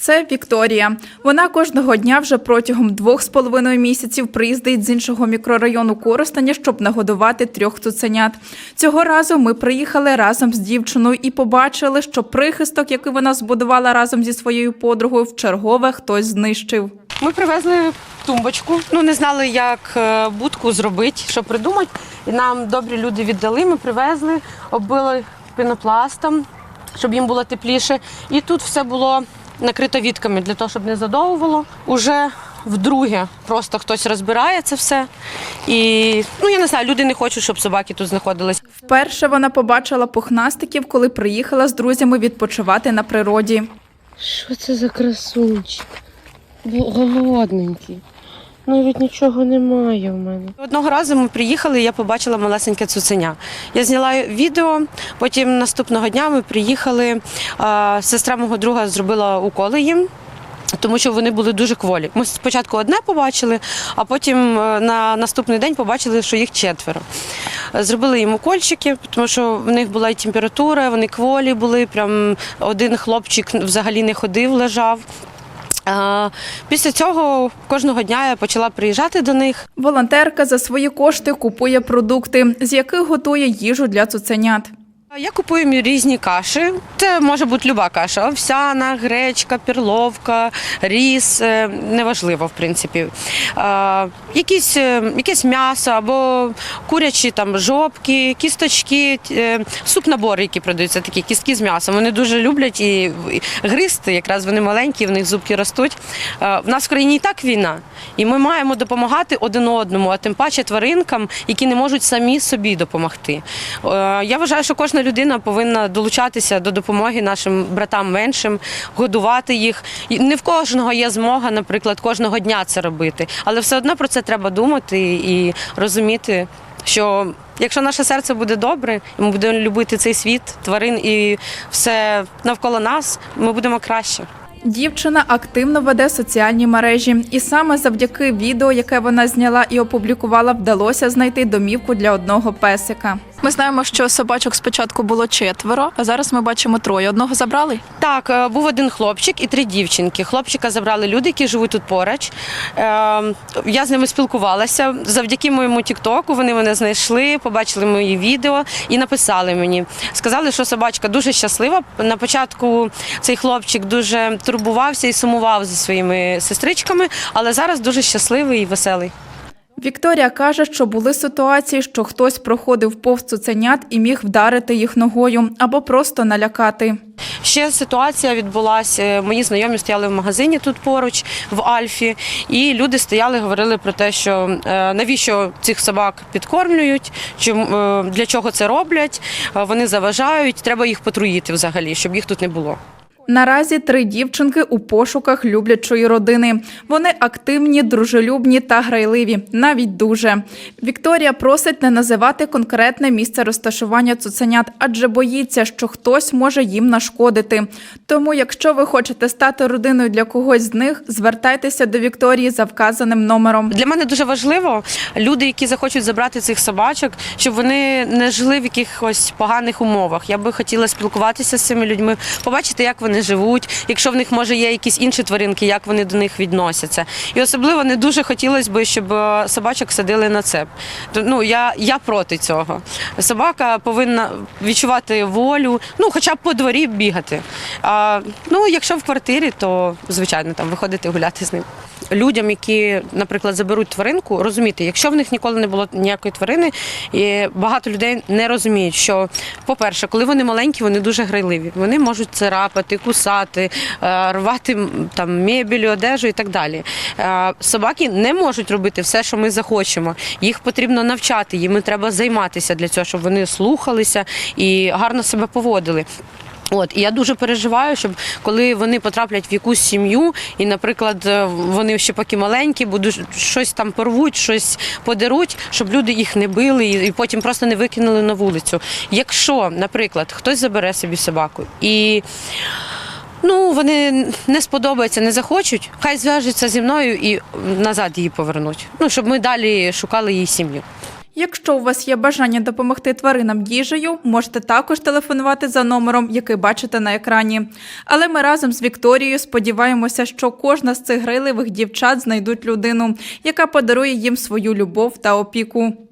Це Вікторія. Вона кожного дня вже протягом двох з половиною місяців приїздить з іншого мікрорайону Коростеня, щоб нагодувати трьох цуценят. Цього разу ми приїхали разом з дівчиною і побачили, що прихисток, який вона збудувала разом зі своєю подругою, в чергове хтось знищив. Ми привезли тумбочку. Ну не знали, як е, будку зробити, що придумати. І нам добрі люди віддали. Ми привезли, оббили пінопластом, щоб їм було тепліше. І тут все було накрито вітками для того, щоб не задовувало. Уже вдруге просто хтось розбирає це все. І ну я не знаю, люди не хочуть, щоб собаки тут знаходились. Вперше вона побачила пухнастиків, коли приїхала з друзями відпочивати на природі. Що це за красунчик? Голодненький. Навіть нічого немає в мене. Одного разу ми приїхали, я побачила малесеньке цуценя. Я зняла відео, потім наступного дня ми приїхали. Сестра мого друга зробила уколи їм. Тому що вони були дуже кволі. Ми спочатку одне побачили, а потім е, на наступний день побачили, що їх четверо. Зробили їм укольчики, тому що в них була і температура, вони кволі були. Прям один хлопчик взагалі не ходив, лежав. Після цього кожного дня я почала приїжджати до них. Волонтерка за свої кошти купує продукти, з яких готує їжу для цуценят. Я купую різні каші. Це може бути люба каша: овсяна, гречка, перловка, ріс, е, неважливо, в принципі. Якісь, е, якесь м'ясо або курячі там жопки, кісточки, е, суп-набори, які продаються, такі кістки з м'ясом. Вони дуже люблять і гризти, якраз вони маленькі, в них зубки ростуть. В нас в країні і так війна, і ми маємо допомагати один одному, а тим паче тваринкам, які не можуть самі собі допомогти. Я вважаю, що кожна людина повинна долучатися до допомоги нашим братам меншим, годувати їх. Не в кожного є змога, наприклад, кожного дня це робити, але все одно про це треба думати і розуміти, що якщо наше серце буде добре, і ми будемо любити цей світ, тварин і все навколо нас, ми будемо краще. Дівчина активно веде соціальні мережі, і саме завдяки відео, яке вона зняла і опублікувала, вдалося знайти домівку для одного песика. Ми знаємо, що собачок спочатку було четверо, а зараз ми бачимо троє. Одного забрали. Так, е, був один хлопчик і три дівчинки. Хлопчика забрали люди, які живуть тут поруч. Е, Я з ними спілкувалася. Завдяки моєму тіктоку вони мене знайшли, побачили мої відео і написали мені. Сказали, що собачка дуже щаслива. На початку цей хлопчик дуже турбувався і сумував зі своїми сестричками, але зараз дуже щасливий і веселий. Вікторія каже, що були ситуації, що хтось проходив повз цуценят і міг вдарити їх ногою або просто налякати. Ще ситуація відбулася. Мої знайомі стояли в магазині тут поруч, в Альфі, і люди стояли, говорили про те, що е, навіщо цих собак підкормлюють, е, для чого це роблять. е, Вони заважають, треба їх потруїти взагалі, щоб їх тут не було. Наразі три дівчинки у пошуках люблячої родини. Вони активні, дружелюбні та грайливі, навіть дуже. Вікторія просить не називати конкретне місце розташування цуценят, адже боїться, що хтось може їм нашкодити. Тому, якщо ви хочете стати родиною для когось з них, звертайтеся до Вікторії за вказаним номером. Для мене дуже важливо люди, які захочуть забрати цих собачок, щоб вони не жили в якихось поганих умовах. Я би хотіла спілкуватися з цими людьми, побачити, як вони живуть, якщо в них може є якісь інші тваринки, як вони до них відносяться. І особливо не дуже хотілося б, щоб е, собачок садили на цеп. Ну я, я проти цього. Собака повинна відчувати волю, ну хоча б по дворі бігати. А, ну, якщо в квартирі, то звичайно там виходити гуляти з ним. Людям, які, наприклад, заберуть тваринку, розуміти, якщо в них ніколи не було ніякої тварини, і багато людей не розуміють, що, по-перше, коли вони маленькі, вони дуже грайливі. Вони можуть царапати, кусати, е, рвати там мебель, одежу і так далі. Е, Собаки не можуть робити все, що ми захочемо. Їх потрібно навчати, їм треба займатися для цього, щоб вони слухалися і гарно себе поводили. От і я дуже переживаю, щоб коли вони потраплять в якусь сім'ю, і, наприклад, е, вони ще поки маленькі, будуть щось там порвуть, щось подеруть, щоб люди їх не били і потім просто не викинули на вулицю. Якщо, наприклад, хтось забере собі собаку і ну вони не сподобаються, не захочуть, хай зв'яжуться зі мною і назад її повернуть. Ну щоб ми далі шукали її сім'ю. Якщо у вас є бажання допомогти тваринам їжею, можете також телефонувати за номером, який бачите на екрані. Але ми разом з Вікторією сподіваємося, що кожна з цих грайливих дівчат знайдуть людину, яка подарує їм свою любов та опіку.